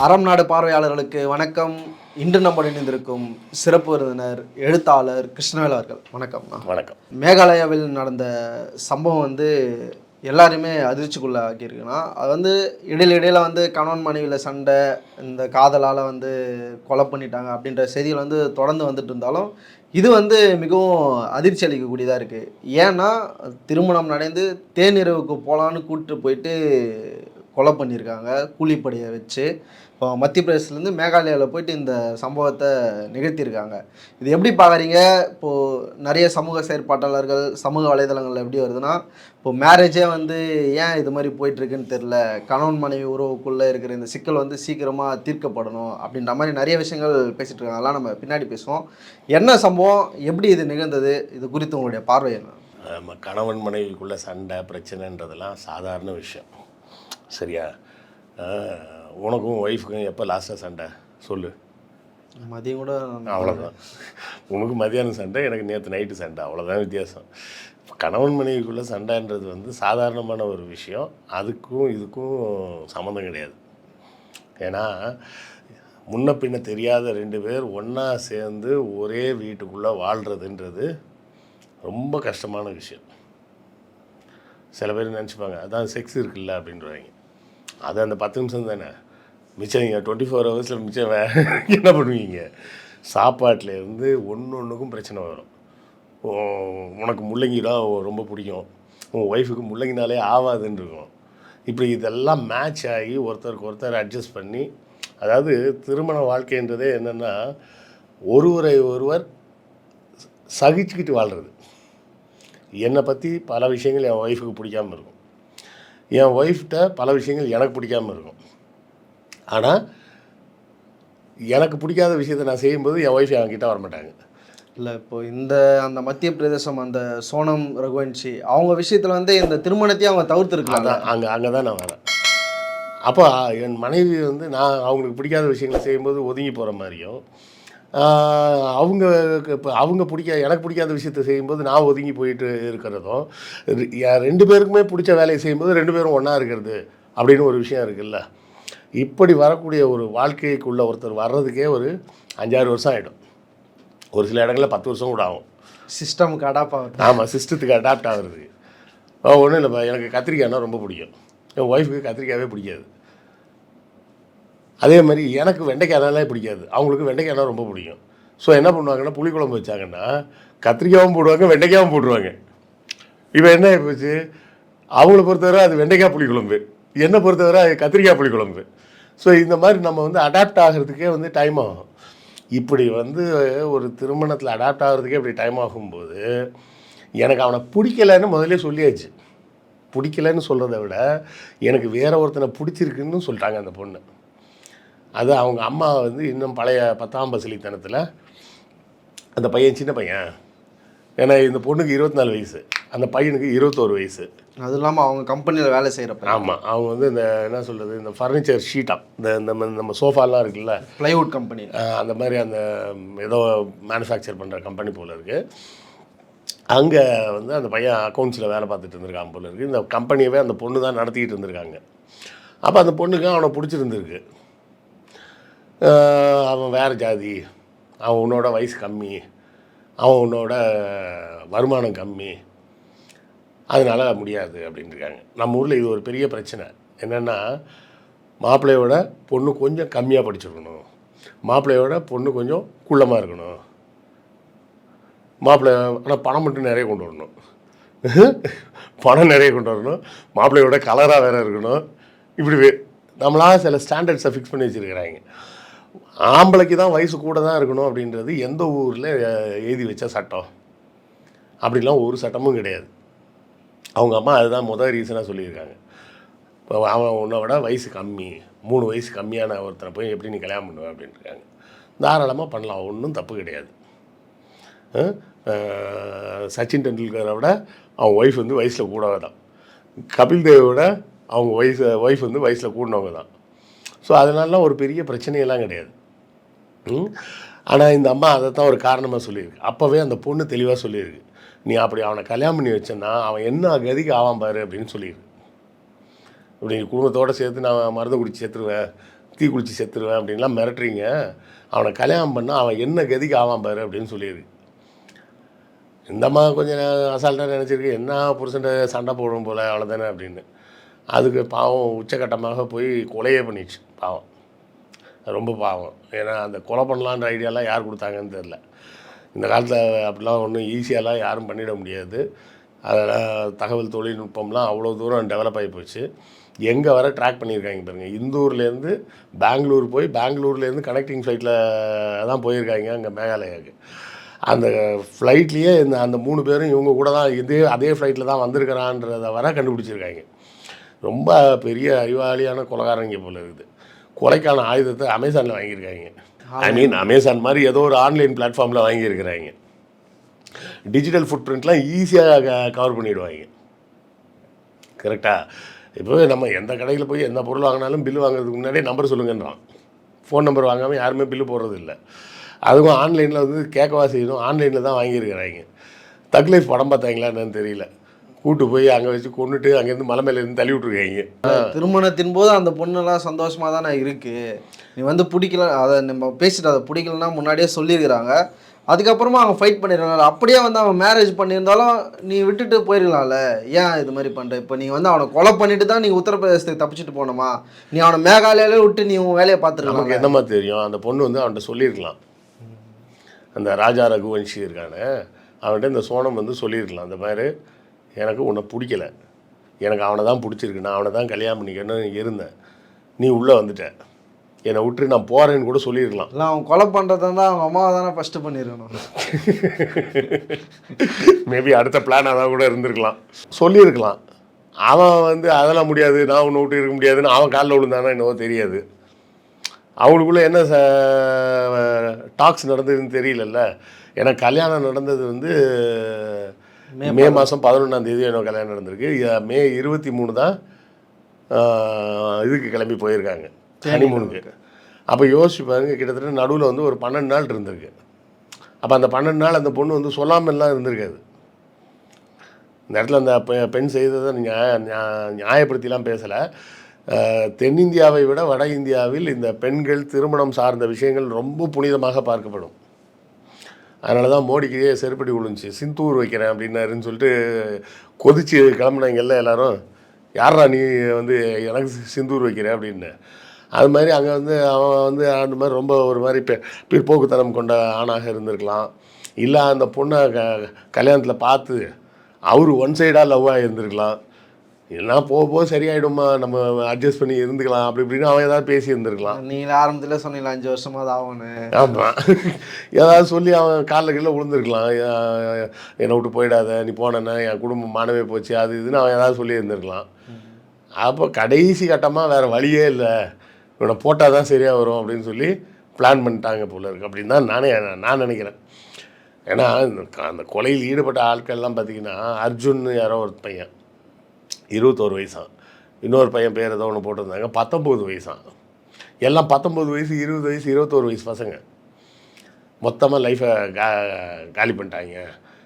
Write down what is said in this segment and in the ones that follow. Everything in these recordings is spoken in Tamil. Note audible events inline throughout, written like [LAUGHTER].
அறம் நாடு பார்வையாளர்களுக்கு வணக்கம். இன்று நம்ம இணைந்திருக்கும் சிறப்பு விருந்தினர் எழுத்தாளர் கிருஷ்ணவேல் அவர்கள். வணக்கம்ண்ணா வணக்கம். மேகாலயாவில் நடந்த சம்பவம் வந்து எல்லாருமே அதிர்ச்சிக்குள்ள ஆக்கியிருக்குன்னா அது வந்து இடையில இடையில வந்து கணவன் மனைவியில் சண்டை இந்த காதலால் வந்து கொலை பண்ணிட்டாங்க அப்படின்ற செய்திகள் வந்து தொடர்ந்து வந்துட்டு இருந்தாலும் இது வந்து மிகவும் அதிர்ச்சி அளிக்கக்கூடியதாக இருக்குது ஏன்னா திருமணம் நடந்து தேனிரவுக்கு போகலான்னு கூப்பிட்டு போயிட்டு கொலை பண்ணியிருக்காங்க கூலிப்படையை வச்சு. இப்போ மத்திய பிரதேசத்துலேருந்து மேகாலயாவில் போயிட்டு இந்த சம்பவத்தை நிகழ்த்தியிருக்காங்க. இது எப்படி பார்க்குறீங்க? இப்போது நிறைய சமூக செயற்பாட்டாளர்கள் சமூக வலைதளங்களில் எப்படி வருதுன்னா இப்போ மேரேஜே வந்து ஏன் இது மாதிரி போயிட்டுருக்குன்னு தெரில கணவன் மனைவி உறவுக்குள்ளே இருக்கிற இந்த சிக்கல் வந்து சீக்கிரமாக தீர்க்கப்படணும் அப்படின்ற மாதிரி நிறைய விஷயங்கள் பேசிகிட்டு இருக்காங்க அதெல்லாம் நம்ம பின்னாடி பேசுவோம். என்ன சம்பவம்? எப்படி இது நிகழ்ந்தது? இது குறித்து உங்களுடைய பார்வை என்ன? நம்ம கணவன் மனைவிக்குள்ளே சண்டை பிரச்சனைன்றதெல்லாம் சாதாரண விஷயம். சரியா? உனக்கும் ஒய்ஃபுக்கும் எப்போ லாஸ்ட்டாக சண்டை? சொல்லு. மதியம் கூட அவ்வளோதான் உனக்கு மதியானம் சண்டை எனக்கு நேற்று நைட்டு சண்டை. அவ்வளோதான் வித்தியாசம். கணவன் மனைவிக்குள்ள சண்டைன்றது வந்து சாதாரணமான ஒரு விஷயம். அதுக்கும் இதுக்கும் சம்மந்தம் கிடையாது. ஏன்னா முன்ன பின்ன தெரியாத ரெண்டு பேர் ஒன்றா சேர்ந்து ஒரே வீட்டுக்குள்ளே வாழ்கிறதுன்றது ரொம்ப கஷ்டமான விஷயம். சில பேர் நினச்சிப்பாங்க அதான் செக்ஸ் இருக்குல்ல அப்படின்றவாங்க அது அந்த பத்து நிமிஷம் தானே? மிச்சம் நீங்கள் டுவெண்ட்டி ஃபோர் ஹவர்ஸில் மிச்சம் [LAUGHS] என்ன பண்ணுவீங்க? சாப்பாட்டில் இருந்து ஒன்று ஒன்றுக்கும் பிரச்சனை வரும். உனக்கு முள்ளங்கி தான் ரொம்ப பிடிக்கும். உன் ஒய்ஃபுக்கு முள்ளங்கினாலே ஆகாதுன்னு இருக்கும் இப்படி இதெல்லாம் மேட்ச் ஆகி ஒருத்தருக்கு ஒருத்தர் அட்ஜஸ்ட் பண்ணி அதாவது திருமண வாழ்க்கைன்றதே என்னென்னா ஒருவரை ஒருவர் சகிச்சுக்கிட்டு வாழ்கிறது என்னை பற்றி பல விஷயங்கள் என் ஒய்ஃபுக்கு பிடிக்காம இருக்கும். என் ஒய்ஃப்கிட்ட பல விஷயங்கள் எனக்கு பிடிக்காம இருக்கும். ஆனால் எனக்கு பிடிக்காத விஷயத்தை நான் செய்யும்போது என் ஒய்ஃப் என்கிட்ட வரமாட்டாங்க. இல்லை இப்போ இந்த அந்த மத்திய பிரதேசம் அந்த சோனம் ரகுவன்ஷி அவங்க விஷயத்தில் வந்து இந்த திருமணத்தையும் அவங்க தவிர்த்துருக்கலாம் அதான் அங்கே அங்கே தான் நான் வரேன். அப்போ என் மனைவி வந்து நான் அவங்களுக்கு பிடிக்காத விஷயங்களை செய்யும்போது ஒதுங்கி போகிற மாதிரியும் அவங்க இப்போ அவங்க பிடிக்க எனக்கு பிடிக்காத விஷயத்தை செய்யும்போது நான் ஒதுங்கி போயிட்டு இருக்கிறதும் ரெண்டு பேருக்குமே பிடிச்ச வேலையை செய்யும்போது ரெண்டு பேரும் ஒன்றா இருக்கிறது அப்படின்னு ஒரு விஷயம் இருக்குல்ல. இப்படி வரக்கூடிய ஒரு வாழ்க்கைக்குள்ள ஒருத்தர் வர்றதுக்கே ஒரு அஞ்சாறு வருஷம் ஆகிடும் ஒரு சில இடங்களில் பத்து வருஷம் கூட ஆகும். சிஸ்டமுக்கு அடாப் ஆகுது. ஆமாம் சிஸ்டத்துக்கு அடாப்ட் ஆகுறதுக்கு. ஒன்றும் இல்லைப்பா எனக்கு கத்திரிக்காய்னா ரொம்ப பிடிக்கும். என் ஒய்ஃபுக்கு கத்திரிக்காயே பிடிக்காது. அதே மாதிரி எனக்கு வெண்டைக்காய்னாலே பிடிக்காது. அவங்களுக்கு வெண்டைக்காய்னா ரொம்ப பிடிக்கும். ஸோ என்ன பண்ணுவாங்கன்னா புளிக்குழம்பு வச்சாங்கன்னா கத்திரிக்காயும் போடுவாங்க வெண்டைக்காயும் போடுவாங்க இப்போ என்ன போச்சு? அவங்கள பொறுத்தவரை அது வெண்டைக்காய் புளிக்குழம்பு என்னை பொறுத்தவரை அது கத்திரிக்காய் புளிக்குழம்பு ஸோ இந்த மாதிரி நம்ம வந்து அடாப்ட் ஆகிறதுக்கே வந்து டைம் ஆகும். இப்படி வந்து ஒரு திருமணத்தில் அடாப்ட் ஆகிறதுக்கே இப்படி டைம் ஆகும்போது எனக்கு அவனை பிடிக்கலைன்னு முதல்ல சொல்லியாச்சு. பிடிக்கலைன்னு சொல்கிறத விட எனக்கு வேற ஒருத்தனை பிடிச்சிருக்குன்னு சொல்லிட்டாங்க அந்த பொண்ணு. அது அவங்க அம்மா வந்து இன்னும் பழைய பத்தாம் பசலித்தனத்தில் அந்த பையன் சின்ன பையன். ஏன்னா இந்த பொண்ணுக்கு இருபத்தி நாலு வயசு அந்த பையனுக்கு இருபத்தோரு வயசு. அது இல்லாமல் அவங்க கம்பெனியில் வேலை செய்கிறப்ப ஆமாம் அவங்க வந்து இந்த என்ன சொல்கிறது இந்த ஃபர்னிச்சர் ஷீட்டாக இந்த நம்ம நம்ம சோஃபாலாம் இருக்குல்ல ப்ளைவுட் கம்பெனி அந்த மாதிரி அந்த ஏதோ மேனுஃபேக்சர் பண்ணுற கம்பெனி போல் இருக்குது அங்கே வந்து அந்த பையன் அக்கௌண்ட்ஸில் வேலை பார்த்துட்டு இருந்திருக்கான் போல இருக்குது இந்த கம்பெனியவே அந்த பொண்ணு தான் நடத்திக்கிட்டு இருந்திருக்காங்க. அப்போ அந்த பொண்ணுக்கு அவனை பிடிச்சிருந்துருக்கு. அவன் வேறு ஜாதி. அவன் உன்னோட வயசு கம்மி. அவன் உன்னோட வருமானம் கம்மி. அதனால் முடியாது அப்படின்ட்டுருக்காங்க நம்ம ஊரில் இது ஒரு பெரிய பிரச்சனை. என்னென்னா மாப்பிள்ளையோட பொண்ணு கொஞ்சம் கம்மியாக படிச்சிருக்கணும். மாப்பிள்ளையோட பொண்ணு கொஞ்சம் குள்ளமாக இருக்கணும். மாப்பிள்ளை ஆனால் பணம் மட்டும் நிறைய கொண்டு வரணும். பணம் நிறைய கொண்டு வரணும். மாப்பிள்ளையோட கலராக வேறு இருக்கணும். இப்படி நம்மளாக நம்மளா சில ஸ்டாண்டர்ட்ஸை ஃபிக்ஸ் பண்ணி வச்சுருக்கிறாங்க. ஆம்பளைக்கு தான் வயசு கூட தான் இருக்கணும் அப்படின்றது எந்த ஊரில் எழுதி வச்ச சட்டம். அப்படிலாம் ஒரு சட்டமும் கிடையாது. அவங்க அம்மா அதுதான் முதல் ரீசனாக சொல்லியிருக்காங்க. இப்போ அவன் உன்னை விட வயசு கம்மி. மூணு வயசு கம்மியான ஒருத்தனை போய் எப்படி நீ கல்யாணம் பண்ணுவ அப்படின்ட்டுருக்காங்க தாராளமாக பண்ணலாம். ஒன்றும் தப்பு கிடையாது. சச்சின் டெண்டுல்கரை விட அவன் ஒய்ஃப் வந்து வயசில் கூடவே தான். கபில் தேவோட அவங்க வயசு ஒய்ஃப் வந்து வயசில் கூடினவங்க தான். ஸோ அதனாலலாம் ஒரு பெரிய பிரச்சனையெல்லாம் கிடையாது. ஆனால் இந்த அம்மா அதை தான் ஒரு காரணமாக சொல்லியிருக்கு. அப்போவே அந்த பொண்ணு தெளிவாக சொல்லியிருக்கு. நீ அப்படி அவனை கல்யாணம் பண்ணி வச்சேன்னா அவன் என்ன கதிக்கு ஆவான் பாரு அப்படின்னு சொல்லியிருக்கு. இப்படி குடும்பத்தோடு சேர்த்து நான் மருந்து குடிச்சு சேர்த்துருவேன் தீ குளிச்சு செத்துருவேன் அப்படின்லாம் மிரட்டுறீங்க. அவனை கல்யாணம் பண்ணால் அவன் என்ன கதிக்கு ஆவான் பாரு அப்படின்னு சொல்லியிருக்கு. இந்த அம்மா கொஞ்சம் அசால்ட்டாக நினச்சிருக்கு. என்ன புருஷன்ட்ட சண்டை போடும் போல் அவ்வளோதானே அப்படின்னு. அதுக்கு பாவம் உச்சக்கட்டமாக போய் கொலையே பண்ணிடுச்சு. பாவம். ரொம்ப பாவம். ஏன்னா அந்த கொலை பண்ணலான்ற ஐடியாலாம் யார் கொடுத்தாங்கன்னு தெரில இந்த காலத்தில் அப்படிலாம் ஒன்றும் ஈஸியாலாம் யாரும் பண்ணிட முடியாது. அதெல்லாம் தகவல் தொழில்நுட்பம்லாம் அவ்வளோ தூரம் டெவலப் ஆகி போச்சு. எங்கே வர ட்ராக் பண்ணியிருக்காங்க பாருங்கள் இந்தூர்லேருந்து பெங்களூர் போய் பெங்களூர்லேருந்து கனெக்டிங் ஃப்ளைட்டில் தான் போயிருக்காங்க அங்கே மேகாலயாவுக்கு. அந்த ஃப்ளைட்லேயே இந்த அந்த மூணு பேரும் இவங்க கூட தான் இதே அதே ஃப்ளைட்டில் தான் வந்திருக்கிறான்றத வர கண்டுபிடிச்சிருக்காங்க. ரொம்ப பெரிய அறிவாளியான கொலகாரங்க போல இருக்குது. கொலைக்கான ஆயுதத்தை அமேசானில் வாங்கியிருக்காங்க. ஐ மீன் அமேசான் மாதிரி ஏதோ ஒரு ஆன்லைன் பிளாட்ஃபார்மில் வாங்கியிருக்கிறாங்க. டிஜிட்டல் ஃபுட் பிரிண்ட்லாம் ஈஸியாக கவர் பண்ணிவிடுவாங்க கரெக்டாக இப்போ நம்ம எந்த கடையில் போய் எந்த பொருள் வாங்கினாலும் பில் வாங்குறதுக்கு முன்னாடியே நம்பர் சொல்லுங்கன்றான். ஃபோன் நம்பர் வாங்காமல் யாருமே பில்லு போடுறது இல்லை அதுவும் ஆன்லைனில் வந்து கேட்கவா செய்யணும். ஆன்லைனில் தான் வாங்கியிருக்கிறாங்க. தக் லைஃப் படம் பார்த்தாங்களா என்னன்னு தெரியல. கூட்டு போய் அங்கே வச்சு கொண்டுட்டு அங்கேருந்து மலை மேல இருந்து தள்ளி விட்ருக்காங்க திருமணத்தின் போது அந்த பொண்ணெல்லாம் சந்தோஷமா தானே இருக்கு. நீ வந்து பிடிக்கல அதை நம்ம பேசிட்டு அதை பிடிக்கலன்னா முன்னாடியே சொல்லியிருக்கிறாங்க. அதுக்கப்புறமா அவங்க ஃபைட் பண்ணிடுறாங்க. அப்படியே வந்து அவன் மேரேஜ் பண்ணியிருந்தாலும் நீ விட்டுட்டு போயிடலாம்ல. ஏன் இது மாதிரி பண்ற? இப்போ நீ வந்து அவனை கொலை பண்ணிட்டு தான் நீ உத்தரப்பிரதேசத்துக்கு தப்பிச்சுட்டு போனோமா? நீ அவனை மேகாலயாலே விட்டு நீ உன் வேலையை நமக்கு பார்த்துருக்கலாம் என்னமா தெரியும்? அந்த பொண்ணு வந்து அவன்கிட்ட சொல்லியிருக்கலாம். அந்த ராஜா ரகுவன்ஷி இருக்கானே அவன்கிட்ட இந்த சோனம் வந்து சொல்லியிருக்கலாம். அந்த மாதிரி எனக்கு உன்னை பிடிக்கல. எனக்கு அவனை தான் பிடிச்சிருக்கு. நான் அவனை தான் கல்யாணம் பண்ணிக்கணும்னு இருந்தேன். நீ உள்ளே வந்துட்ட. என்னை விட்டு நான் போகிறேன்னு கூட சொல்லியிருக்கலாம். இல்லை அவன் கொலை பண்ணுறதா இருந்தால் அவங்க அம்மாவை தானே ஃபஸ்ட்டு பண்ணியிருக்கணும். [LAUGHS] மேபி அடுத்த பிளான் அதான் கூட இருந்திருக்கலாம். சொல்லியிருக்கலாம். அவன் வந்து அதெல்லாம் முடியாது. நான் உன்னை விட்டு இருக்க முடியாதுன்னு அவன் காலில் விழுந்தானா என்னவோ தெரியாது. அவங்களுக்குள்ள என்ன டாக்ஸ் நடந்ததுன்னு தெரியலல்ல. ஏன்னா கல்யாணம் நடந்தது வந்து மே மாதம் பதினொன்றாம் தேதி என்ன கல்யாணம் நடந்திருக்கு. மே இருபத்தி மூணு தான் இதுக்கு கிளம்பி போயிருக்காங்க. ஹனிமூனுக்கு. அப்போ யோசிச்சு பாருங்க கிட்டத்தட்ட நடுவில் வந்து ஒரு பன்னெண்டு நாள் இருந்திருக்கு. அப்போ அந்த பன்னெண்டு நாள் அந்த பொண்ணு வந்து சொல்லாமல்லாம் இருந்திருக்காது. இந்த இடத்துல அந்த பெண் செய்ததை நியாய நியா- நியாயப்படுத்திலாம் பேசலை. தென்னிந்தியாவை விட வட இந்தியாவில் இந்த பெண்கள் திருமணம் சார்ந்த விஷயங்கள் ரொம்ப புனிதமாக பார்க்கப்படும். அதனால தான் மோடிக்கு செருப்படி விழுந்துச்சு. சிந்தூர் வைக்கிறேன் அப்படின்னாருன்னு சொல்லிட்டு கொதிச்சு கிளம்புனாங்கல்ல எல்லாரும். யாரா நீ வந்து எனக்கு சிந்தூர் வைக்கிற அப்படின்னு. அது மாதிரி அங்கே வந்து அவன் வந்து அந்த மாதிரி ரொம்ப ஒரு மாதிரி பெ பிற்போக்குத்தனம் கொண்ட ஆணாக இருந்திருக்கலாம். இல்லை அந்த பொண்ணை க கல்யாணத்தில் பார்த்து அவர் ஒன் சைடாக லவ்வாக இருந்திருக்கலாம். இல்லைனா போக போக சரியாயிடுமா நம்ம அட்ஜஸ்ட் பண்ணி இருந்துக்கலாம். அப்படி இப்படின்னு அவன் ஏதாவது பேசி இருந்திருக்கலாம் நீங்கள் ஆரம்பத்தில் சொன்னீங்களா அஞ்சு வருஷமா அது ஆகணும் ஆமாம் ஏதாவது சொல்லி அவன் காலில் கீழே விழுந்திருக்கலாம். என்னை விட்டு போயிடாத நீ போனேன்னா என் குடும்பம் மானவே போச்சு அது இதுன்னு அவன் ஏதாவது சொல்லி இருந்திருக்கலாம் அப்போ கடைசி கட்டமாக வேறு வழியே இல்லை. இவனை போட்டால் தான் சரியாக வரும் அப்படின்னு சொல்லி பிளான் பண்ணிட்டாங்க போல இருக்கு. அப்படின்னு தான் நானே நான் நினைக்கிறேன். ஏன்னா அந்த கொலையில் ஈடுபட்ட ஆட்கள்லாம் பார்த்தீங்கன்னா அர்ஜுன் யாரோ ஒரு பையன். இருபத்தோரு வயசான் இன்னொரு பையன் பேர் ஏதோ ஒன்று போட்டிருந்தாங்க பத்தொம்போது வயசான் எல்லாம் பத்தொம்போது வயசு இருபது வயசு இருபத்தோரு வயசு பசங்க. மொத்தமாக லைஃப்பை கா காலி பண்ணிட்டாங்க.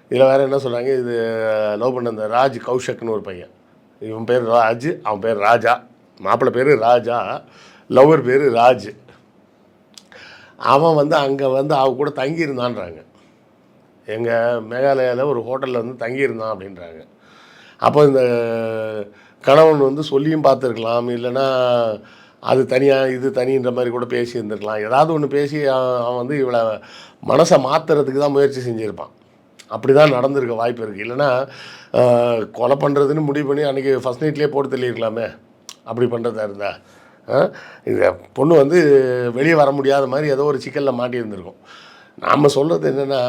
இதில் வேறு என்ன சொல்கிறாங்க இது லவ் பண்ண அந்த ராஜ் கௌஷக்னு ஒரு பையன். இவன் பேர் ராஜ் அவன் பேர் ராஜா. மாப்பிள்ளை பேர் ராஜா லவ்வர் பேர் ராஜ். அவன் வந்து அங்கே வந்து அவ கூட தங்கியிருந்தான்றாங்க. எங்கள் மேகாலயாவில் ஒரு ஹோட்டலில் வந்து தங்கியிருந்தான் அப்படின்றாங்க. அப்போ இந்த கணவன் வந்து சொல்லியும் பார்த்துருக்கலாம் இல்லைன்னா அது தனியாக இது தனின்ற மாதிரி கூட பேசி இருந்திருக்கலாம் ஏதாவது ஒன்று பேசி அவன் அவன் வந்து இவளை மனசை மாற்றுறதுக்கு தான் முயற்சி செஞ்சுருப்பான். அப்படி தான் நடந்திருக்க வாய்ப்பு இருக்குது இல்லைன்னா கொலை பண்ணுறதுன்னு முடிவு பண்ணி அன்றைக்கி ஃபஸ்ட் நைட்லேயே போட்டு தள்ளியிருக்கலாமே அப்படி பண்ணுறதா இருந்தா இந்த இது பொண்ணு வந்து வெளியே வர முடியாத மாதிரி ஏதோ ஒரு சிக்கலில் மாட்டியிருந்திருக்கும். நாம் சொல்கிறது என்னென்னா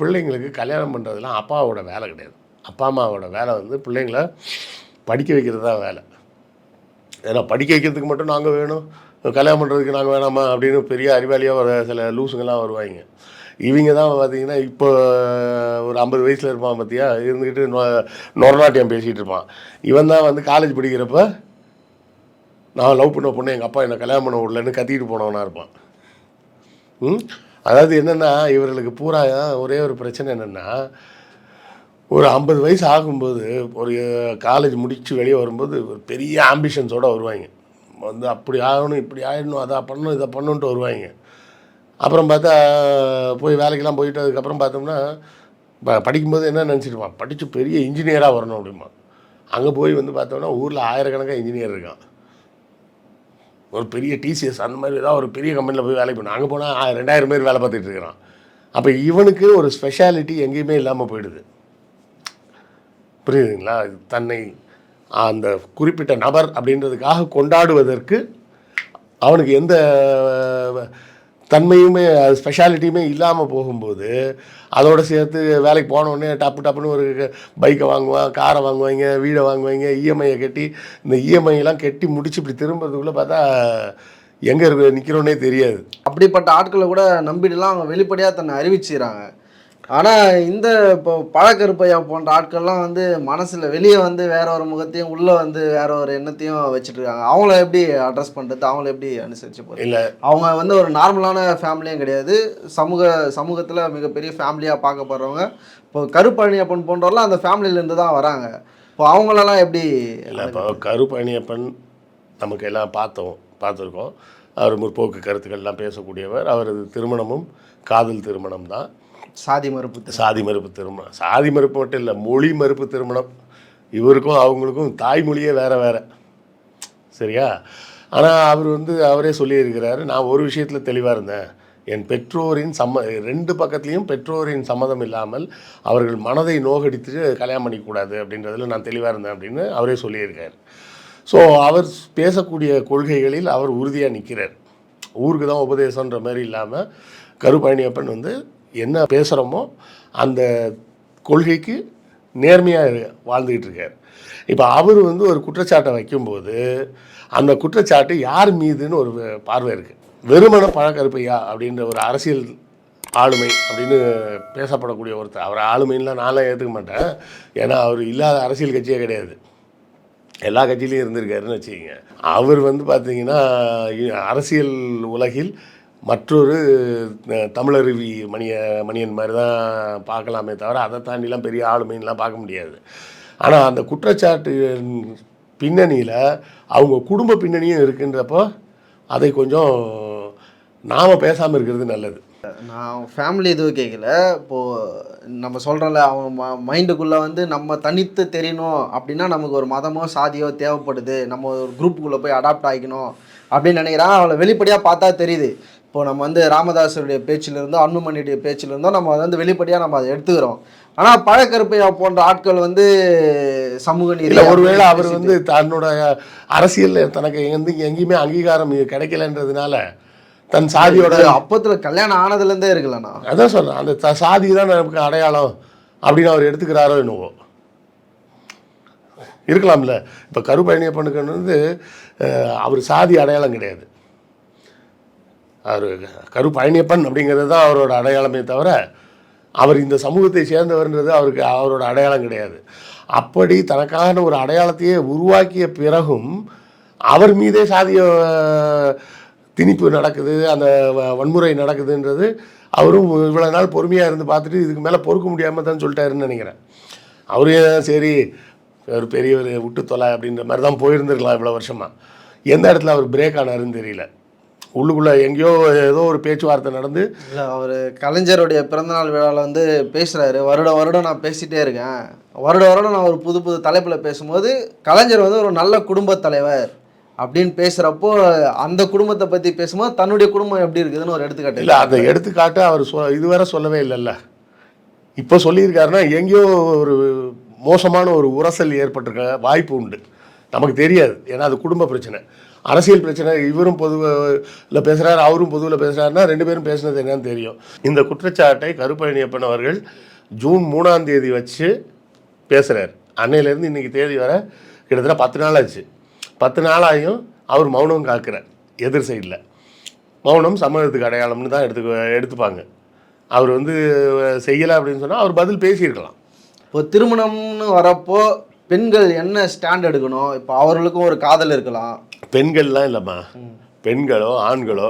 பிள்ளைங்களுக்கு கல்யாணம் பண்ணுறதுலாம் அப்பாவோட வேலை கிடையாது. அப்பா அம்மாவோட வேலை வந்து பிள்ளைங்கள படிக்க வைக்கிறது தான் வேலை. ஏன்னா படிக்க வைக்கிறதுக்கு மட்டும் நாங்கள் வேணும். கல்யாணம் பண்ணுறதுக்கு நாங்கள் வேணாமா? அப்படின்னு பெரிய அறிவாளியாக வர சில லூசுங்கெல்லாம் வருவாங்க. இவங்க தான் பார்த்தீங்கன்னா இப்போ ஒரு ஐம்பது வயசில் இருப்பான் பார்த்தியா இருந்துக்கிட்டு நொ நொரநாட்டியம் பேசிகிட்டு இருப்பான். இவன் தான் வந்து காலேஜ் படிக்கிறப்ப நான் லவ் பண்ண பொண்ணு எங்கள் அப்பா என்னை கல்யாணம் பண்ண விடலன்னு கத்திக்கிட்டு போனவனாக இருப்பான். ம்? அதாவது என்னென்னா இவர்களுக்கு பூரா ஒரே ஒரு பிரச்சனை என்னென்னா ஒரு ஐம்பது வயசு ஆகும்போது ஒரு காலேஜ் முடித்து வெளியே வரும்போது ஒரு பெரிய ஆம்பிஷன்ஸோடு வருவாங்க. வந்து அப்படி ஆகணும் இப்படி ஆயிடணும் அதை பண்ணணும் இதை பண்ணணுன்ட்டு வருவாங்க. அப்புறம் பார்த்தா போய் வேலைக்கெல்லாம் போயிட்டு அதுக்கப்புறம் பார்த்தோம்னா ப- படிக்கும்போது என்ன நினச்சிருப்பான்? படித்து பெரிய இன்ஜினியராக வரணும் அப்படிமா அங்கே போய் வந்து பார்த்தோம்னா ஊரில் ஆயிரக்கணக்காக இன்ஜினியர் இருக்கான். ஒரு பெரிய டிசிஎஸ் அந்த மாதிரி ஏதாவது ஒரு பெரிய கம்பெனியில் போய் வேலைக்கு போகணும். அங்கே போனால் ரெண்டாயிரம் பேர் வேலை பார்த்துட்டு இருக்கிறான். அப்போ இவனுக்கு ஒரு ஸ்பெஷாலிட்டி எங்கேயுமே இல்லாமல் போயிடுது. புரியுதுங்களா? இது தன்னை அந்த குறிப்பிட்ட நபர் அப்படின்றதுக்காக கொண்டாடுவதற்கு அவனுக்கு எந்த தன்மையுமே ஸ்பெஷாலிட்டியுமே இல்லாமல் போகும்போது அதோடு சேர்த்து வேலைக்கு போனோடனே டப்பு டப்புன்னு ஒரு பைக்கை வாங்குவான் காரை வாங்குவாங்க வீடை வாங்குவாங்க இஎம்ஐயை கட்டி இந்த இஎம்ஐலாம் கட்டி முடிச்சு இப்படி திரும்புறதுக்குள்ளே பார்த்தா எங்கே இருக்க நிற்கிறோன்னே தெரியாது. அப்படிப்பட்ட ஆட்களை கூட நம்பிடலாம் அவங்க வெளிப்படையாக தன்னை அறிவிச்சுறாங்க ஆனால் இந்த இப்போ பழக்கருப்பையா போன்ற ஆட்கள்லாம் வந்து மனசில் வெளியே வந்து வேற ஒரு முகத்தையும் உள்ளே வந்து வேற ஒரு எண்ணத்தையும் வச்சுட்டு இருக்காங்க அவங்கள எப்படி அட்ரஸ் பண்ணுறது அவங்கள எப்படி அனுசரிச்சு போகிறது இல்லை. அவங்க வந்து ஒரு நார்மலான ஃபேமிலியும் கிடையாது. சமூக சமூகத்தில் மிகப்பெரிய ஃபேமிலியாக பார்க்கப்படுறவங்க. இப்போ கருப்பழனியப்பன் போன்றவரெல்லாம் அந்த ஃபேமிலியிலேருந்து தான் வராங்க. இப்போ அவங்களெல்லாம் எப்படி இல்லை இப்போ கருப்பணியப்பன் நமக்கு எல்லாம் பார்த்தோம் பார்த்துருக்கோம். அவர் முற்போக்கு கருத்துக்கள்லாம் பேசக்கூடியவர். அவரது திருமணமும் காதல் திருமணம் தான். சாதி மறுப்பு சாதி மறுப்பு திருமணம். சாதி மறுப்பு மட்டும் இல்லை மொழி மறுப்பு திருமணம். இவருக்கும் அவங்களுக்கும் தாய்மொழியே வேற வேற. சரியா? ஆனால் அவர் வந்து அவரே சொல்லியிருக்கிறாரு நான் ஒரு விஷயத்தில் தெளிவாக இருந்தேன். என் பெற்றோரின் சம்ம ரெண்டு பக்கத்துலேயும் பெற்றோரின் சம்மதம் இல்லாமல் அவர்கள் மனதை நோகடித்து கல்யாணம் பண்ணிக்கூடாது அப்படின்றதில் நான் தெளிவாக இருந்தேன் அப்படின்னு அவரே சொல்லியிருக்கார். ஸோ அவர் பேசக்கூடிய கொள்கைகளில் அவர் உறுதியாக நிற்கிறார் ஊருக்கு தான் உபதேசன்ற மாதிரி இல்லாமல் கருப்பழனியப்பன் வந்து என்ன பேசுகிறோமோ அந்த கொள்கைக்கு நேர்மையாக வாழ்ந்துக்கிட்டு இருக்கார். இப்போ அவர் வந்து ஒரு குற்றச்சாட்டை வைக்கும்போது அந்த குற்றச்சாட்டு யார் மீதுன்னு ஒரு பார்வை இருக்குது வெறுமன பழக்கருப்பையா அப்படின்ற ஒரு அரசியல் ஆளுமை அப்படின்னு பேசப்படக்கூடிய ஒருத்தர். அவர் ஆளுமைலாம் நான்லாம் ஏற்றுக்க மாட்டேன். ஏன்னா அவர் இல்லாத அரசியல் கட்சியே கிடையாது. எல்லா கட்சியிலையும் இருந்திருக்காருன்னு வச்சுக்கோங்க. அவர் வந்து பார்த்தீங்கன்னா அரசியல் உலகில் மற்றொரு தமிழருவி மணிய மணியன் மாதிரி தான் பார்க்கலாமே தவிர அதை தாண்டிலாம் பெரிய ஆளுமைன்லாம் பார்க்க முடியாது. ஆனால் அந்த குற்றச்சாட்டு பின்னணியில் அவங்க குடும்ப பின்னணியும் இருக்குன்றப்போ அதை கொஞ்சம் நாம் பேசாமல் இருக்கிறது நல்லது. நான் ஃபேமிலி எதுவும் கேட்கல இப்போது நம்ம சொல்கிறோம்ல அவன் ம மைண்டுக்குள்ளே வந்து நம்ம தனித்து தெரியணும் அப்படின்னா நமக்கு ஒரு மதமோ சாதியோ தேவைப்படுது. நம்ம ஒரு குரூப்புக்குள்ளே போய் அடாப்ட் ஆகிக்கணும். அப்படின்னு நினைக்கிறான். அவளை வெளிப்படையாக பார்த்தா தெரியுது. இப்போ நம்ம வந்து ராமதாஸருடைய பேச்சிலிருந்தோ அன்புமணியுடைய பேச்சிலிருந்தோ நம்ம அதை வந்து வெளிப்படையாக நம்ம அதை எடுத்துக்கிறோம். ஆனால் பழக்கருப்பையா போன்ற ஆட்கள் வந்து சமூக நீதி இல்லை ஒருவேளை அவர் வந்து தன்னோட அரசியலில் தனக்கு வந்து எங்கேயுமே அங்கீகாரம் கிடைக்கலன்றதுனால தன் சாதியோட அப்பத்தில் கல்யாணம் ஆனதுலேருந்தே இருக்கலண்ணா அதான் சொல்றேன். அந்த சாதி தான் நமக்கு அடையாளம் அப்படின்னு அவர் எடுத்துக்கிறாரோ என்னவோ. இருக்கலாம்ல. இப்போ வந்து அஹ், அவர் சாதி அடையாளம் கிடையாது. அவர் கருப்பழனியப்பன் அப்படிங்கிறது தான் அவரோட அடையாளமே தவிர அவர் இந்த சமூகத்தை சேர்ந்தவர்ன்றது அவருக்கு அவரோட அடையாளம் கிடையாது. அப்படி தனக்கான ஒரு அடையாளத்தையே உருவாக்கிய பிறகும் அவர் மீதே சாதிய திணிப்பு நடக்குது அந்த வ- வன்முறை நடக்குதுன்றது அவரும் இவ்வளோ நாள் பொறுமையாக இருந்து பார்த்துட்டு இதுக்கு மேலே பொறுக்க முடியாமல் தான் சொல்லிட்டாருன்னு நினைக்கிறேன். அவரே சரி ஒரு பெரியவர் விட்டு தொலை அப்படின்ற மாதிரி தான் போயிருந்துருக்கலாம் இவ்வளோ வருஷமாக எந்த இடத்துல அவர் பிரேக் ஆனாருன்னு தெரியல. உள்ளுக்குள்ளே எங்கேயோ ஏதோ ஒரு பேச்சுவார்த்தை நடந்து இல்லை அவர் கலைஞருடைய பிறந்தநாள் விழாவில் வந்து பேசுகிறாரு வருடம் வருடம் நான் பேசிகிட்டே இருக்கேன். வருட வருடம் நான் ஒரு புது புது தலைப்பில் பேசும்போது கலைஞர் வந்து ஒரு நல்ல குடும்பத் தலைவர் அப்படின்னு பேசுகிறப்போ அந்த குடும்பத்தை பற்றி பேசும்போது தன்னுடைய குடும்பம் எப்படி இருக்குதுன்னு ஒரு எடுத்துக்காட்டு. இல்லை அந்த எடுத்துக்காட்டு அவர் சொ இதுவரை சொல்லவே இல்லைல்ல. இப்போ சொல்லியிருக்காருன்னா எங்கேயோ ஒரு மோசமான ஒரு உரசல் ஏற்பட்டிருக்க வாய்ப்பு உண்டு. நமக்கு தெரியாது. ஏன்னா அது குடும்ப பிரச்சனை. அரசியல் பிரச்சனை இவரும் பொதுவில் பேசுகிறார் அவரும் பொதுவில் பேசுகிறாருன்னா ரெண்டு பேரும் பேசுனது என்னன்னு தெரியும். இந்த குற்றச்சாட்டை கருப்பழனியப்பன் அவர்கள் ஜூன் மூணாம் தேதி வச்சு பேசுகிறார் அன்னையிலேருந்து இன்னைக்கு தேதி வர கிட்டத்தட்ட பத்து நாள் ஆச்சு. பத்து நாளாயும் அவர் மௌனம் காக்கிறார் எதிர் சைடில் மௌனம் சம்மதத்துக்கு அடையாளம்னு தான் எடுத்து எடுத்துப்பாங்க. அவர் வந்து செய்யலை அப்படின்னு சொன்னால் அவர் பதில் பேசியிருக்கலாம். இப்போ திருமணம்னு வரப்போ பெண்கள் என்ன ஸ்டாண்ட் எடுக்கணும்? இப்போ அவர்களுக்கும் ஒரு காதல் இருக்கலாம். பெண்கள்லாம் இல்லைம்மா. பெண்களோ ஆண்களோ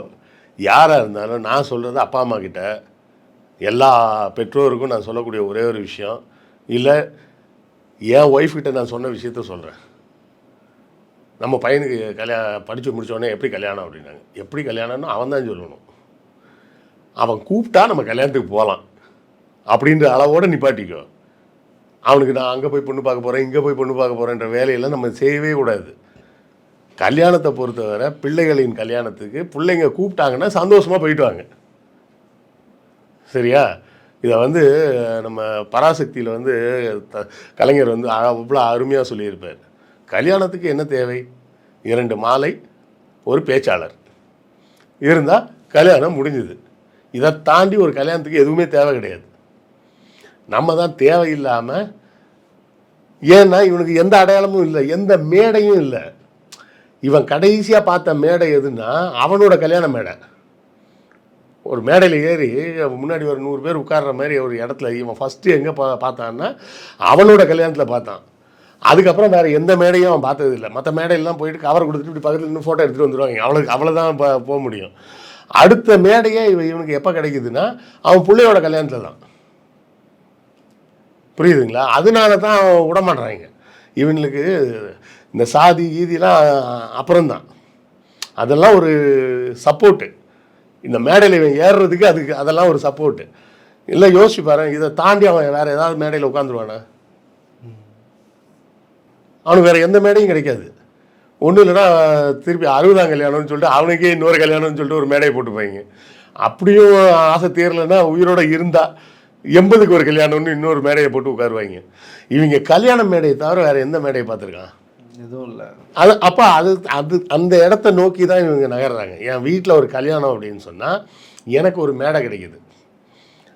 யாராக இருந்தாலும் நான் சொல்கிறது அப்பா அம்மா கிட்ட. எல்லா பெற்றோருக்கும் நான் சொல்லக்கூடிய ஒரே ஒரு விஷயம். இல்லை என் ஒய்ஃப் கிட்ட நான் சொன்ன விஷயத்த சொல்கிறேன் நம்ம பையனுக்கு கல்யாணம் படித்து முடிச்சோடனே எப்படி கல்யாணம் அப்படின்னாங்க. எப்படி கல்யாணம்னு அவன் தான் சொல்லணும். அவன் கூப்பிட்டா நம்ம கல்யாணத்துக்கு போகலாம். அப்படின்ற அளவோடு நிப்பாட்டிக்கோ. அவனுக்கு நான் அங்கே போய் பொண்ணு பார்க்க போகிறேன் இங்கே போய் பொண்ணு பார்க்க போகிறேன்ற வேலையெல்லாம் நம்ம செய்யவே கூடாது. கல்யாணத்தை பொறுத்தவரை பிள்ளைகளின் கல்யாணத்துக்கு பிள்ளைங்க கூப்பிட்டாங்கன்னா சந்தோஷமாக போயிட்டு வாங்க சரியா? இதை வந்து நம்ம பராசக்தியில் வந்து த- கலைஞர் வந்து அவ்வளோ அருமையாக சொல்லியிருப்பார். கல்யாணத்துக்கு என்ன தேவை? இரண்டு மாலை ஒரு பேச்சாளர். இருந்தால் கல்யாணம் முடிஞ்சுது. இதை தாண்டி ஒரு கல்யாணத்துக்கு எதுவுமே தேவை கிடையாது. நம்ம தான் தேவையில்லாமல் ஏன்னா இவனுக்கு எந்த அடையாளமும் இல்லை எந்த மேடையும் இல்லை. இவன் கடைசியாக பார்த்த மேடை எதுன்னா அவனோட கல்யாண மேடை. ஒரு மேடையில் ஏறி முன்னாடி ஒரு நூறு பேர் உட்கார்ற மாதிரி ஒரு இடத்துல இவன் ஃபஸ்ட்டு எங்கே பா பார்த்தான்னா அவனோட கல்யாணத்தில் பார்த்தான். அதுக்கப்புறம் வேறு எந்த மேடையும் அவன் பார்த்தது இல்லை. மற்ற மேடையெல்லாம் போயிட்டு கவர் கொடுத்துட்டு இப்படி பக்கத்தில் நின்று ஃபோட்டோ எடுத்துகிட்டு வந்துடுவாங்க அவ்வளோ அவ்வளோதான் போக முடியும். அடுத்த மேடையே இவன் இவனுக்கு எப்போ கிடைக்குதுன்னா அவன் பிள்ளையோட கல்யாணத்தில் தான் புரியுதுங்களா? அதனால தான் விட மாட்றாங்க இவனுக்கு இந்த சாதி கீதிலாம் அப்புறம்தான். அதெல்லாம் ஒரு சப்போர்ட்டு இந்த மேடையில் இவன் ஏறுறதுக்கு அதுக்கு அதெல்லாம் ஒரு சப்போர்ட்டு இல்லை யோசிச்சு பாரு இதை தாண்டி அவன் வேறு ஏதாவது மேடையில் உட்காந்துருவானா அவனுக்கு வேறு எந்த மேடையும் கிடைக்காது. ஒன்றும் இல்லைன்னா திருப்பி அறுபதாம் கல்யாணம்னு சொல்லிட்டு அவனுக்கே இன்னொரு கல்யாணம்னு சொல்லிட்டு ஒரு மேடையை போட்டுப்பாங்க அப்படியும் ஆசை தீரலைன்னா உயிரோட இருந்தால் எண்பதுக்கு ஒரு கல்யாணம்னு இன்னொரு மேடையை போட்டு உட்காருவாங்க. இவங்க கல்யாண மேடையை தவிர வேறு எந்த மேடையை பார்த்துருக்கான் எதுவும் இல்லை. அது அப்போ அது அது அந்த இடத்த நோக்கி தான் இவங்க நகர்றாங்க. என் வீட்டில் ஒரு கல்யாணம் அப்படின்னு சொன்னால் எனக்கு ஒரு மேடை கிடைக்குது.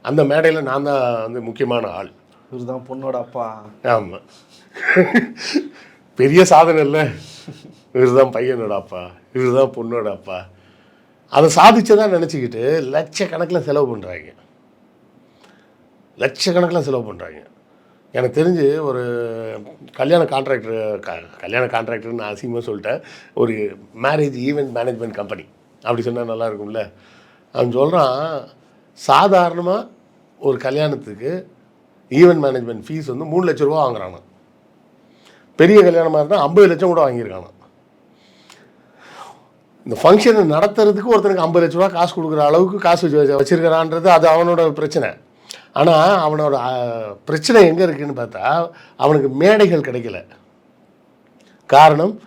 அந்த மேடையில் நான் தான் வந்து முக்கியமான ஆள். இவர் தான் பொண்ணோட அப்பா. ஆமாம் பெரிய சாதனை இல்லை. இவர் தான் பையனோட அப்பா. இவர் தான் பொண்ணோட அப்பா. அதை சாதிச்சதா நினச்சிக்கிட்டு லட்சக்கணக்கில் செலவு பண்ணுறாங்க லட்சக்கணக்கில் செலவு பண்ணுறாங்க எனக்கு தெரிஞ்சு ஒரு கல்யாண கான்ட்ராக்டர் க கல்யாண கான்ட்ராக்டர்னு நான் அசிங்கமாக சொல்லிட்டேன். ஒரு மேரேஜ் ஈவெண்ட் மேனேஜ்மெண்ட் கம்பெனி அப்படி சொன்னால் நல்லா இருக்கும்ல. அவன் சொல்கிறான் சாதாரணமாக ஒரு கல்யாணத்துக்கு ஈவெண்ட் மேனேஜ்மெண்ட் ஃபீஸ் வந்து மூணு லட்ச ரூபா வாங்குறாங்க பெரிய கல்யாணமாக இருந்தால் ஐம்பது லட்சம் கூட வாங்கியிருக்காங்க இந்த ஃபங்க்ஷனை நடத்துறதுக்கு ஒருத்தனுக்கு ஐம்பது லட்ச ரூபா காசு கொடுக்குற அளவுக்கு காசு வச்சு வச்சிருக்கிறான்றது அது அவனோட பிரச்சனை. ஆனால் அவனோட பிரச்சனை எங்கே இருக்குன்னு பார்த்தா அவனுக்கு மேடைகள் கிடைக்கல. காரணம்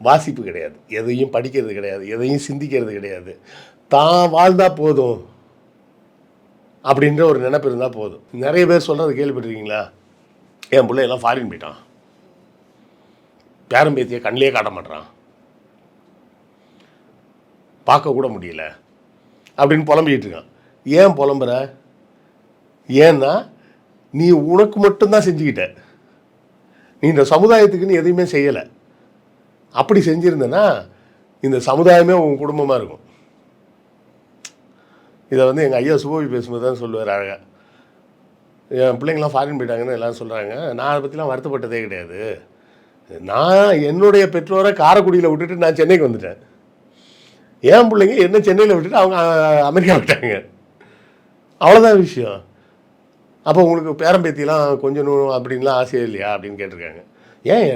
வாசிப்பு கிடையாது. எதையும் படிக்கிறது கிடையாது. எதையும் சிந்திக்கிறது கிடையாது. தான் வாழ்ந்தால் போதும். அப்படின்ற ஒரு நினைப்பு இருந்தால் போதும். நிறைய பேர் சொல்கிறது கேள்விப்பட்டிருக்கீங்களா? என் பிள்ளை எல்லாம் ஃபாரின் போயிட்டான். பேரன் பேத்தியை கண்ணிலே காட்ட மாட்றான். பார்க்க கூட முடியல. அப்படின்னு புலம்பிக்கிட்டு இருக்கான். ஏன் புலம்புற? ஏன்னா நீ உனக்கு மட்டும்தான் செஞ்சுக்கிட்ட. நீ இந்த சமுதாயத்துக்குன்னு எதையுமே செய்யலை. அப்படி செஞ்சுருந்தனா இந்த சமுதாயமே உன் குடும்பமாக இருக்கும். இதை வந்து எங்கள் ஐயா சுபவி பேசும்போது தான் சொல்லுவார் அழகாக என் பிள்ளைங்களாம் ஃபாரின் போயிட்டாங்கன்னு எல்லாம் சொல்கிறாங்க நான் அதை பற்றிலாம் வருத்தப்பட்டதே கிடையாது. நான் என்னுடைய பெற்றோரை காரைக்குடியில் விட்டுட்டு நான் சென்னைக்கு வந்துட்டேன். என் பிள்ளைங்க என்ன சென்னையில் விட்டுட்டு அவங்க அமெரிக்கா விட்டாங்க. அவ்வளோதான் விஷயம். அப்போ உங்களுக்கு பேரம்பேத்திலாம் கொஞ்சணும் அப்படின்லாம் ஆசையே இல்லையா? அப்படின்னு கேட்டிருக்காங்க. ஏன்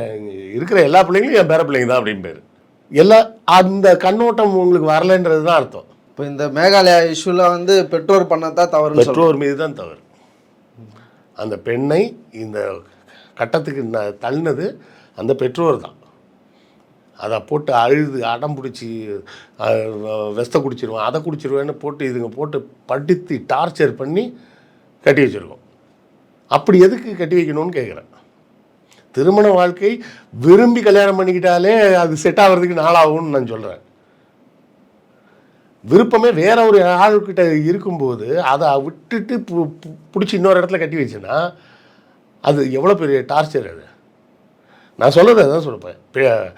இருக்கிற எல்லா பிள்ளைங்களும் என் பேர பிள்ளைங்க தான் அப்படின்னு பேர் எல்லா அந்த கண்ணோட்டம் உங்களுக்கு வரலைன்றது தான் அர்த்தம். இப்போ இந்த மேகாலயா இஷ்யூல வந்து பெற்றோர் பண்ணதான் தவறுன்னு சொல்றோம். பெற்றோர் மீது தான் தவறு. அந்த பெண்ணை இந்த கட்டத்துக்கு தள்ளினது அந்த பெற்றோர் தான். அதை போட்டு அழுது அடம் பிடிச்சி வெஸ்தை குடிச்சிருவேன் அதை குடிச்சிருவேன்னு போட்டு இதுங்க போட்டு படுத்தி டார்ச்சர் பண்ணி கட்டி வச்சுருக்கோம். அப்படி எதுக்கு கட்டி வைக்கணும்னு கேட்குறேன். திருமண வாழ்க்கை விரும்பி கல்யாணம் பண்ணிக்கிட்டாலே அது செட் ஆகிறதுக்கு நாளாகும்னு நான் சொல்கிறேன் விருப்பமே வேற ஒரு ஆள்கிட்ட இருக்கும்போது அதை விட்டுட்டு பு- பிடிச்சி இன்னொரு இடத்துல கட்டி வச்சுன்னா அது எவ்வளோ பெரிய டார்ச்சர் அது. நான் சொல்கிறது அதான் சொல்லுப்பேன்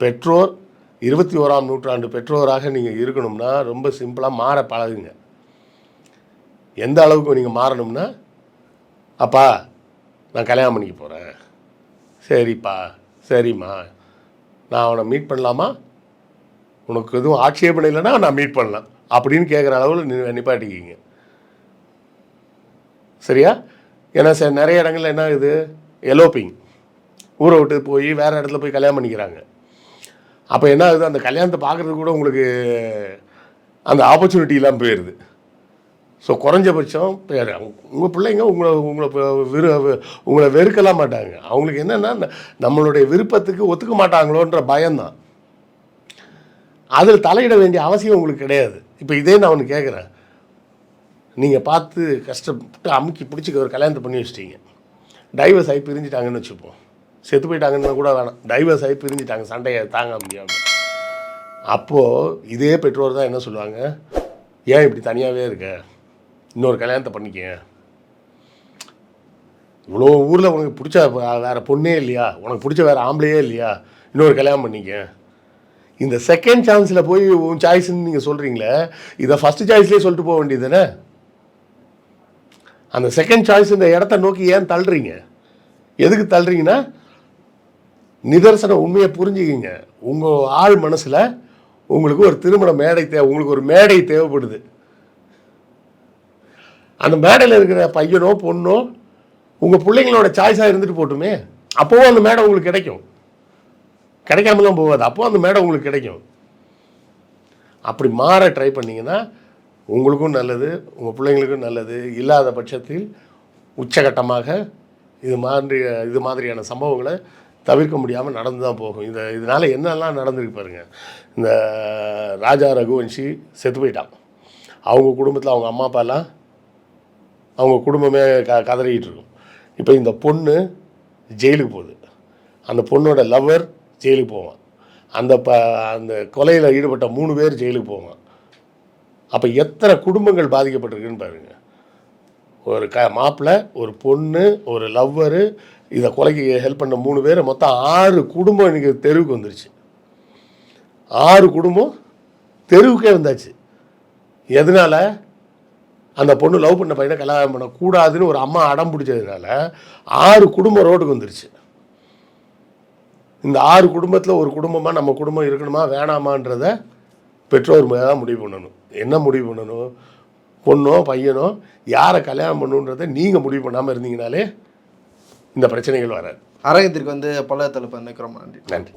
பெற்றோர் இருபத்தி ஓராம் நூற்றாண்டு பெற்றோராக நீங்கள் இருக்கணும்னா ரொம்ப சிம்பிளாக மாற பழகுங்க. எந்த அளவுக்கு நீங்கள் மாறணும்னா அப்பா நான் கல்யாணம் பண்ணிக்க போகிறேன் சரிப்பா சரிம்மா. நான் அவனை மீட் பண்ணலாமா? உனக்கு எதுவும் ஆட்சேபம் இல்லைன்னா நான் மீட் பண்ணலாம். அப்படின்னு கேட்குற அளவில் நி நிப்பாட்டிக்கிங்க. சரியா? ஏன்னா சார் நிறைய இடங்கள்ல என்ன இது எலோப்பிங் ஊரை விட்டு போய் வேறு இடத்துல போய் கல்யாணம் பண்ணிக்கிறாங்க. அப்போ என்ன ஆகுது? அந்த கல்யாணத்தை பார்க்குறது கூட உங்களுக்கு அந்த ஆப்பர்ச்சுனிட்டி இல்லாமல் போயிடுது ஸோ குறைஞ்சபட்சம் உங்கள் பிள்ளைங்க உங்களை உங்களை விரு உங்களை வெறுக்கலாம் மாட்டாங்க. அவங்களுக்கு என்னென்னா நம்மளுடைய விருப்பத்துக்கு ஒத்துக்க மாட்டாங்களோன்ற பயம்தான். அதில் தலையிட வேண்டிய அவசியம் உங்களுக்கு கிடையாது. இப்போ இதே நான் ஒன்று கேட்குறேன் நீங்கள் பார்த்து கஷ்டப்பட்டு அமுக்கி பிடிச்சிக்க ஒரு கல்யாணத்தை பண்ணி வச்சிட்டீங்க. டைவர்ஸ் ஆகி பிரிஞ்சிட்டாங்கன்னு வச்சுப்போம். செத்து போயிட்டாங்கன்னா கூட வேணாம். டைவர்ஸ் ஆகி பிரிஞ்சிட்டாங்க. சண்டையை தாங்க முடியாமல் அப்போது இதே பெற்றோர் தான் என்ன சொல்லுவாங்க? ஏன் இப்படி தனியாகவே இருக்க? இன்னொரு கல்யாணத்தை பண்ணிக்க இவ்வளோ ஊரில் உனக்கு பிடிச்ச வேறு பொண்ணே இல்லையா? உனக்கு பிடிச்ச வேறு ஆம்பளையே இல்லையா? இன்னொரு கல்யாணம் பண்ணிக்க இந்த செகண்ட் சான்ஸில் போய் உன் சாய்ஸ்ன்னு நீங்கள் சொல்கிறீங்களே இதை ஃபஸ்ட்டு சாய்ஸ்லேயே சொல்லிட்டு போக வேண்டியது தானே அந்த செகண்ட் சாய்ஸ் இந்த இடத்த நோக்கி ஏன் தள்ளுறீங்க? எதுக்கு தள்ளுறீங்கன்னா நிதர்சன உண்மையை புரிஞ்சுக்கிங்க. உங்கள் ஆள் மனசில் உங்களுக்கு ஒரு திருமண மேடை தேவை உங்களுக்கு ஒரு மேடை தேவைப்படுது. அந்த மேடையில் இருக்கிற பையனோ பொண்ணோ உங்கள் பிள்ளைங்களோட சாய்ஸாக இருந்துட்டு போட்டுமே அப்போவும் அந்த மேடை உங்களுக்கு கிடைக்கும். கிடைக்காமலாம் போகாது. அப்போ அந்த மேடை உங்களுக்கு கிடைக்கும். அப்படி மாற ட்ரை பண்ணிங்கன்னா உங்களுக்கும் நல்லது உங்கள் பிள்ளைங்களுக்கும் நல்லது. இல்லாத பட்சத்தில் உச்சகட்டமாக இது மாதிரி இது மாதிரியான சம்பவங்களை தவிர்க்க முடியாமல் நடந்து தான் போகும். இந்த இதனால் என்னெல்லாம் நடந்திருக்கு பாருங்க. இந்த ராஜா ரகுவன்ஷி செத்து போயிட்டான். அவங்க குடும்பத்தில் அவங்க அம்மா அப்பாலாம் அவங்க குடும்பமே க கதறிக்கிட்டு இருக்கும் இப்போ இந்த பொண்ணு ஜெயிலுக்கு போகுது. அந்த பொண்ணோட லவ்வர் ஜெயிலுக்கு போவான். அந்த ப அந்த கொலையில் ஈடுபட்ட மூணு பேர் ஜெயிலுக்கு போவான். அப்போ எத்தனை குடும்பங்கள் பாதிக்கப்பட்டிருக்குன்னு பாருங்கள் ஒரு க மாப்பிள்ளை ஒரு பொண்ணு ஒரு லவ்வரு இதை கொலைக்கு ஹெல்ப் பண்ண மூணு பேர் மொத்தம் ஆறு குடும்பம் இன்றைக்கி தெருவுக்கு வந்துருச்சு. ஆறு குடும்பம் தெருவுக்கே வந்தாச்சு. எதனால? அந்த பொண்ணு லவ் பண்ண பையனை கல்யாணம் பண்ணக்கூடாதுன்னு ஒரு அம்மா அடம் பிடிச்சதுனால ஆறு குடும்பம் ரோட்டுக்கு வந்துருச்சு. இந்த ஆறு குடும்பத்தில் ஒரு குடும்பமாக நம்ம குடும்பம் இருக்கணுமா வேணாமான்றத பெற்றோர் மேலே தான் முடிவு பண்ணணும். என்ன முடிவு பண்ணணும்? பொண்ணோ பையனோ யாரை கல்யாணம் பண்ணணுன்றதை நீங்கள் முடிவு பண்ணாமல் இருந்தீங்கனாலே இந்த பிரச்சனைகள் வராது. அரங்கத்திற்கு வந்து பல தலைப்பு நிற்கிறோம் நன்றி. நன்றி.